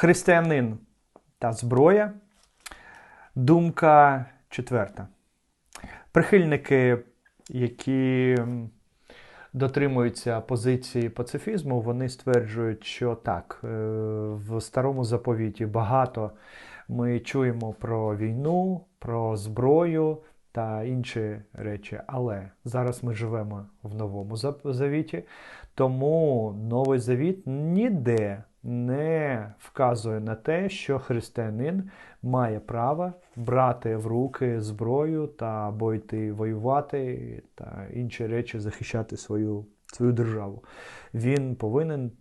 Християнин та зброя. Думка четверта. Прихильники, які дотримуються позиції пацифізму, вони стверджують, що так, е, в старому заповіті багато ми чуємо про війну, про зброю та інші речі. Але зараз ми живемо в новому завіті, тому новий завіт ніде не вказує на те, що християнин має право брати в руки зброю та або йти воювати та інші речі захищати свою, свою державу. Він повинен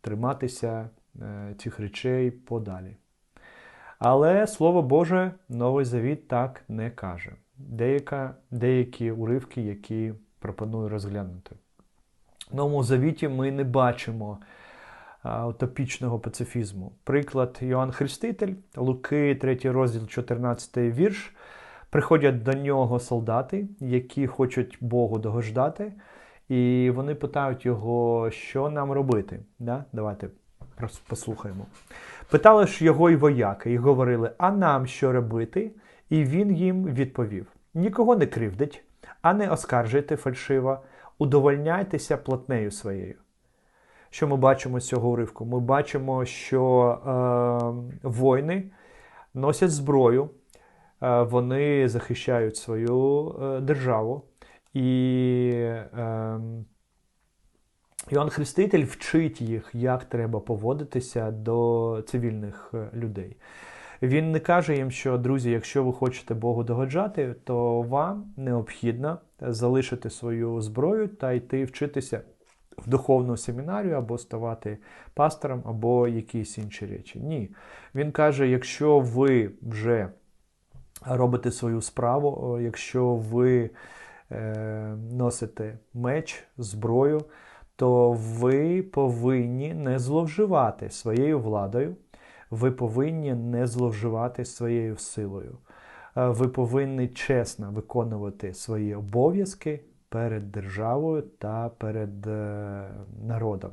триматися е, цих речей подалі. Але Слово Боже, Новий Завіт так не каже. Деяка, Деякі уривки, які пропоную розглянути. В Новому Завіті ми не бачимо утопічного пацифізму. Приклад Йоанн Хреститель, Луки, 3 розділ, 14 вірш. Приходять до нього солдати, які хочуть Богу догождати, і вони питають його, що нам робити. Да? Давайте послухаємо. Питали ж його й вояки, і говорили, а нам що робити? І він їм відповів: Нікого не кривдить, а не оскаржуйте фальшиво, удовольняйтеся платнею своєю. Що ми бачимо з цього уривку? Ми бачимо, що е, воїни носять зброю, е, вони захищають свою е, державу. І е, Іоанн Хреститель вчить їх, як треба поводитися до цивільних е, людей. Він не каже їм, що друзі, якщо ви хочете Богу догоджати, то вам необхідно залишити свою зброю та йти вчитися в духовну семінарію або ставати пастором, або якісь інші речі. Ні. Він каже: якщо ви вже робите свою справу, якщо ви е, носите меч, зброю, то ви повинні не зловживати своєю владою, ви повинні не зловживати своєю силою. Е, ви повинні чесно виконувати свої обов'язки перед державою та перед е, народом.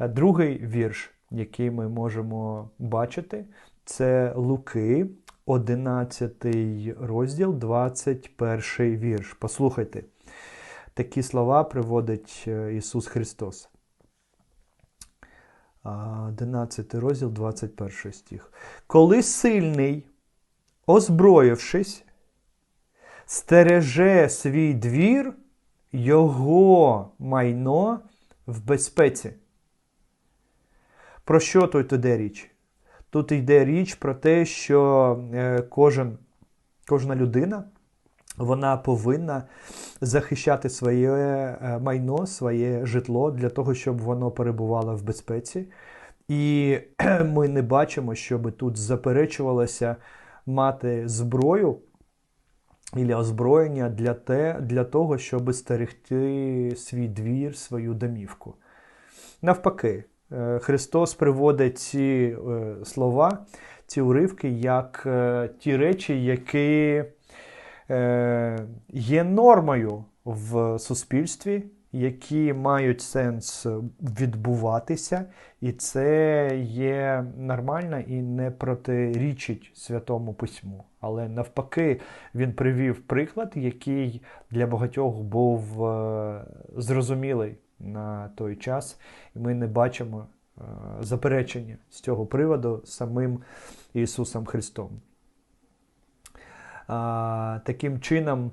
Е, другий вірш, який ми можемо бачити, це Луки, 11 розділ, 21 вірш. Послухайте, такі слова приводить е, Ісус Христос. 11 розділ, 21 стих. Коли сильний, озброївшись, стереже свій двір його майно в безпеці. Про що тут йде річ? Тут йде річ про те, що е, кожен, кожна людина вона повинна захищати своє е, майно, своє житло для того, щоб воно перебувало в безпеці. І ми не бачимо, щоб тут заперечувалося мати зброю і озброєння для те, для того, щоб стерегти свій двір, свою домівку. Навпаки, е, Христос приводить ці е, слова, ці уривки, як е, ті речі, які є нормою в суспільстві, які мають сенс відбуватися, і це є нормально і не протирічить Святому Письму. Але навпаки, він привів приклад, який для багатьох був е, зрозумілий на той час, і ми не бачимо е, заперечення з цього приводу самим Ісусом Христом. Таким чином,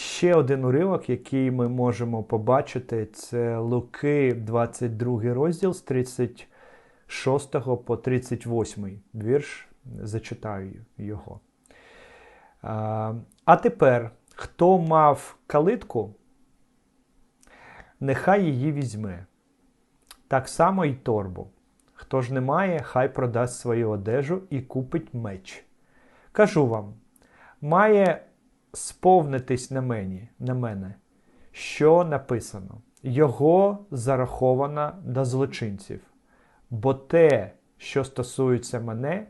ще один уривок, який ми можемо побачити, це Луки, 22 розділ з 36 по 38 вірш зачитаю його. А тепер, хто мав калитку, нехай її візьме. Так само й торбу. Хто ж не має, хай продасть свою одежу і купить меч. Кажу вам, має сповнитись на мені, на мене, що написано, його зараховано до злочинців, бо те, що стосується мене,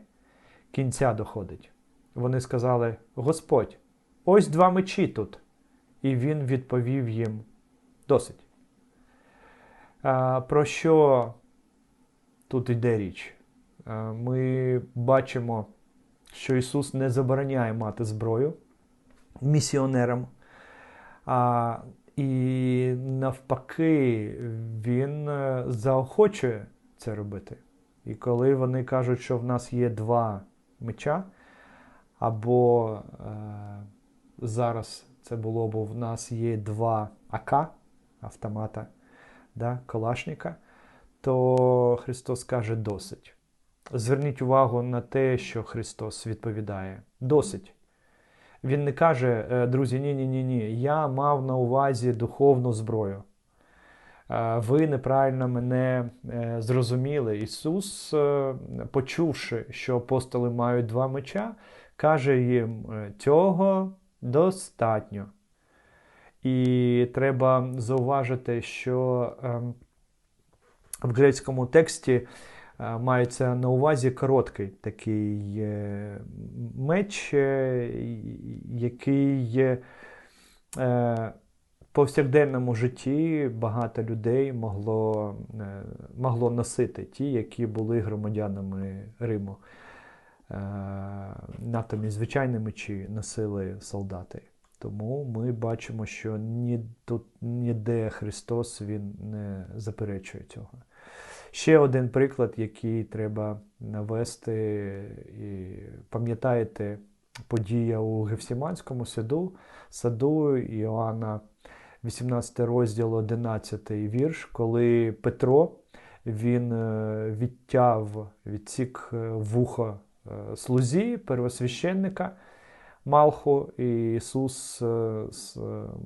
кінця доходить. Вони сказали: Господь, ось два мечі тут. І він відповів їм досить. Про що тут йде річ? Ми бачимо, що Ісус не забороняє мати зброю місіонерам. А, і навпаки, Він е, заохочує це робити. І коли вони кажуть, що в нас є два меча, або е, зараз це було б в нас є два АК автомата, да, Калашника, то Христос каже досить. Зверніть увагу на те, що Христос відповідає. Досить. Він не каже, «Е, друзі, ні, ні, ні. Я мав на увазі духовну зброю. Е, Ви неправильно мене е, зрозуміли. Ісус, почувши, що апостоли мають два меча, каже їм: цього достатньо. І треба зауважити, що ем, в грецькому тексті мається на увазі короткий такий е, меч, е, який е, в повсякденному житті багато людей могло, е, могло носити ті, які були громадянами Риму. Е, Натомість звичайні мечі носили солдати. Тому ми бачимо, що ні, тут ніде Христос Він не заперечує цього. Ще один приклад, який треба навести, і пам'ятаєте, подія у Гефсіманському саду, саду Іоанна, 18 розділ, 11 вірш, коли Петро він е, відтяв, відсік е, вухо е, слузі, первосвященника Малху, і Ісус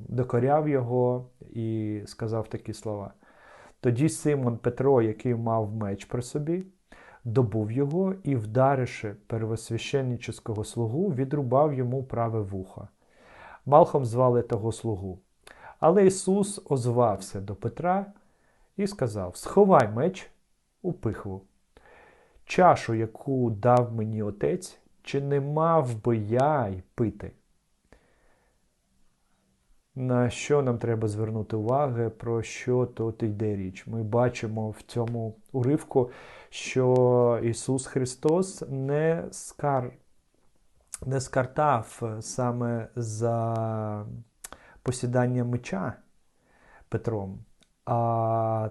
докоряв його і сказав такі слова. Тоді Симон Петро, який мав меч при собі, добув його і, вдаривши первосвященнического слугу, відрубав йому праве вухо. Малхом звали того слугу. Але Ісус озвався до Петра і сказав: Сховай меч у пихву. Чашу, яку дав мені отець, чи не мав би я й пити? На що нам треба звернути увагу, про що тут йде річ? Ми бачимо в цьому уривку, що Ісус Христос не скар... не скартав саме за посідання меча Петром, а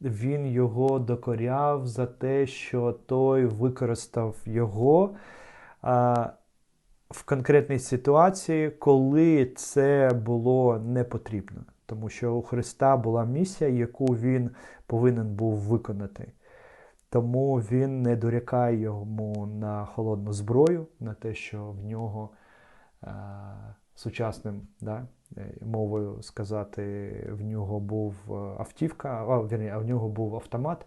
він його докоряв за те, що той використав його в конкретній ситуації, коли це було не потрібно. Тому що у Христа була місія, яку він повинен був виконати. Тому він не дорікає йому на холодну зброю, на те, що в нього е, сучасним да, е, мовою сказати, в нього був е, автівка, а, вірні, а в нього був автомат,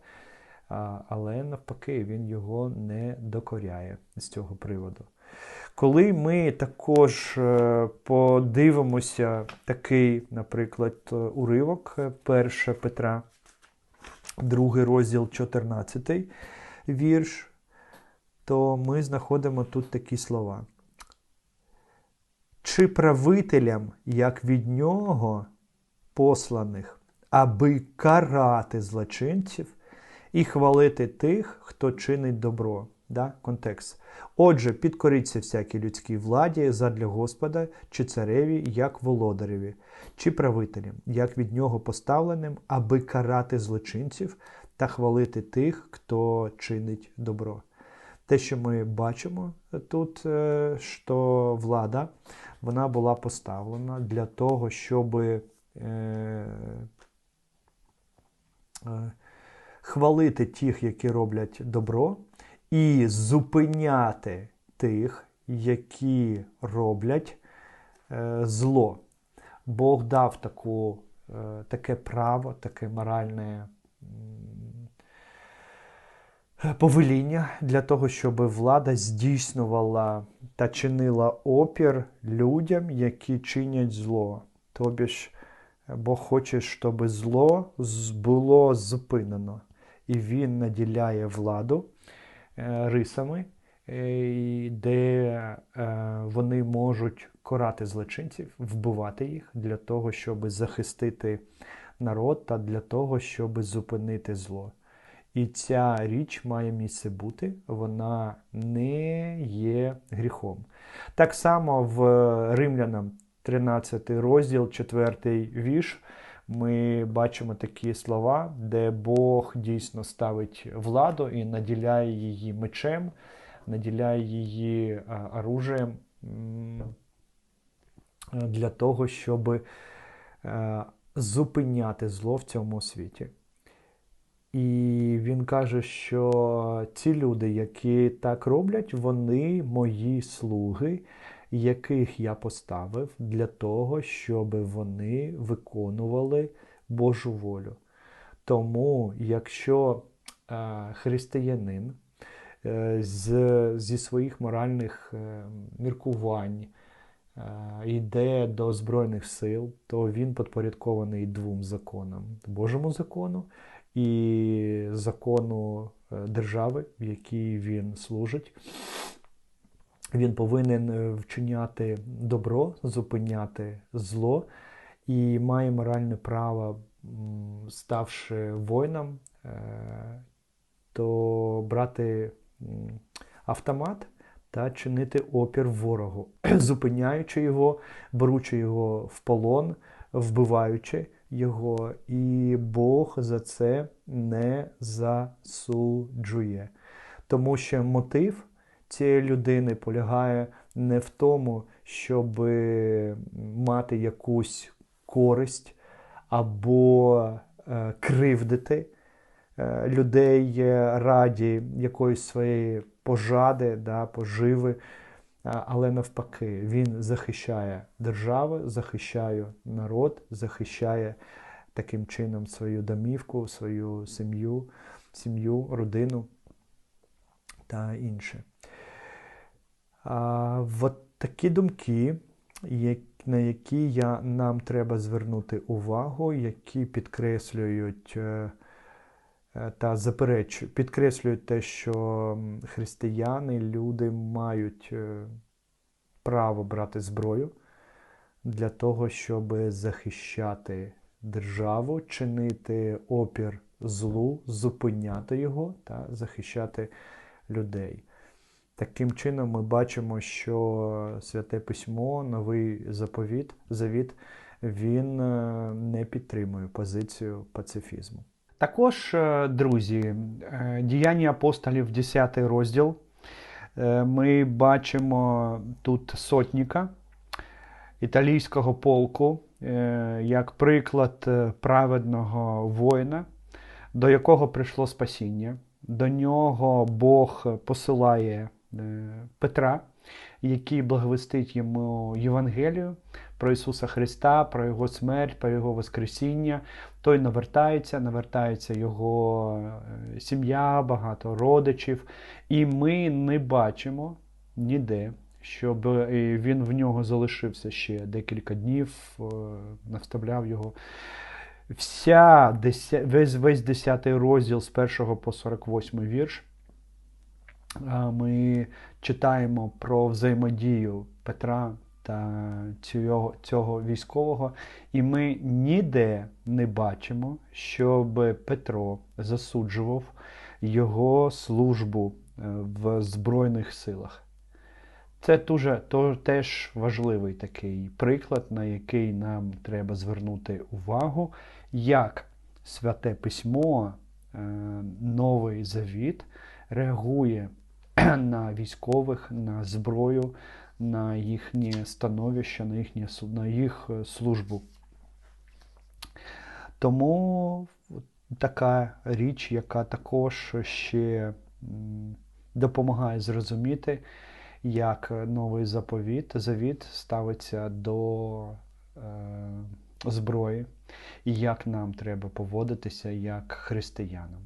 а, але навпаки, він його не докоряє з цього приводу. Коли ми також е, подивимося такий, наприклад, е, уривок 1 Петра, другий розділ, 14 вірш, то ми знаходимо тут такі слова. Чи правителям, як від нього посланих, аби карати злочинців і хвалити тих, хто чинить добро. Да? Контекст. Отже, підкоріться всякій людській владі задля Господа чи цареві, як володареві, чи правителям, як від нього поставленим, аби карати злочинців та хвалити тих, хто чинить добро. Те, що ми бачимо тут, е, що влада вона була поставлена для того, щоб е, е, хвалити тих, які роблять добро, і зупиняти тих, які роблять е, зло. Бог дав таку, е, таке право, таке моральне м, повеління для того, щоб влада здійснювала та чинила опір людям, які чинять зло. Тобі ж Бог хоче, щоб зло було зупинено. І він наділяє владу е, рисами, е, де е, вони можуть корати злочинців, вбивати їх для того, щоб захистити народ та для того, щоб зупинити зло. І ця річ має місце бути, вона не є гріхом. Так само в Римлянам 13 розділ, 4 вірш, ми бачимо такі слова, де Бог дійсно ставить владу і наділяє її мечем, наділяє її оружієм для того, щоб е, зупиняти зло в цьому світі. І він каже, що ці люди, які так роблять, вони мої слуги, яких я поставив для того, щоб вони виконували Божу волю. Тому, якщо е, християнин е, з, зі своїх моральних е, міркувань йде до Збройних сил, то він підпорядкований двом законам: Божому закону і закону держави, в якій він служить. Він повинен е, вчиняти добро, зупиняти зло і має моральне право, ставши воїном, е, то брати автомат та чинити опір ворогу, зупиняючи його, беручи його в полон, вбиваючи його, і Бог за це не засуджує. Тому що мотив цієї людини полягає не в тому, щоб мати якусь користь або е, кривдити е, людей е, раді якоїсь своєї пожади, да, поживи. Але навпаки, він захищає державу, захищає народ, захищає таким чином свою домівку, свою сім'ю, сім'ю, родину та інше. А, от такі думки, на які я, нам треба звернути увагу, які підкреслюють е, е, та заперечують, підкреслюють те, що християни, люди мають е, право брати зброю для того, щоб захищати державу, чинити опір злу, зупиняти його та захищати людей. Таким чином, ми бачимо, що Святе Письмо, новий заповіт, завіт, він е, не підтримує позицію пацифізму. Також, е, друзі, е, діяння апостолів, 10 розділ. Ми бачимо тут сотніка італійського полку як приклад праведного воїна, до якого прийшло спасіння. До нього Бог посилає Петра, який благовестить йому Євангелію про Ісуса Христа, про Його смерть, про Його Воскресіння. Той навертається, навертається його е, сім'я, багато родичів. І ми не бачимо ніде, щоб е, він в нього залишився ще декілька днів, е, наставляв його. Вся весь, весь 10 розділ з 1 по 48 вірш. Ми читаємо про взаємодію Петра та цього, цього військового, і ми ніде не бачимо, щоб Петро засуджував його службу е, в Збройних силах. Це дуже, то, теж важливий такий приклад, на який нам треба звернути увагу, як Святе Письмо, е, Новий Завіт реагує на військових, на зброю, на їхнє становище, на, їхнє, на їх е, службу. Тому така річ, яка також ще допомагає зрозуміти, як новий заповіт, завіт ставиться до е, зброї, і як нам треба поводитися як християнам.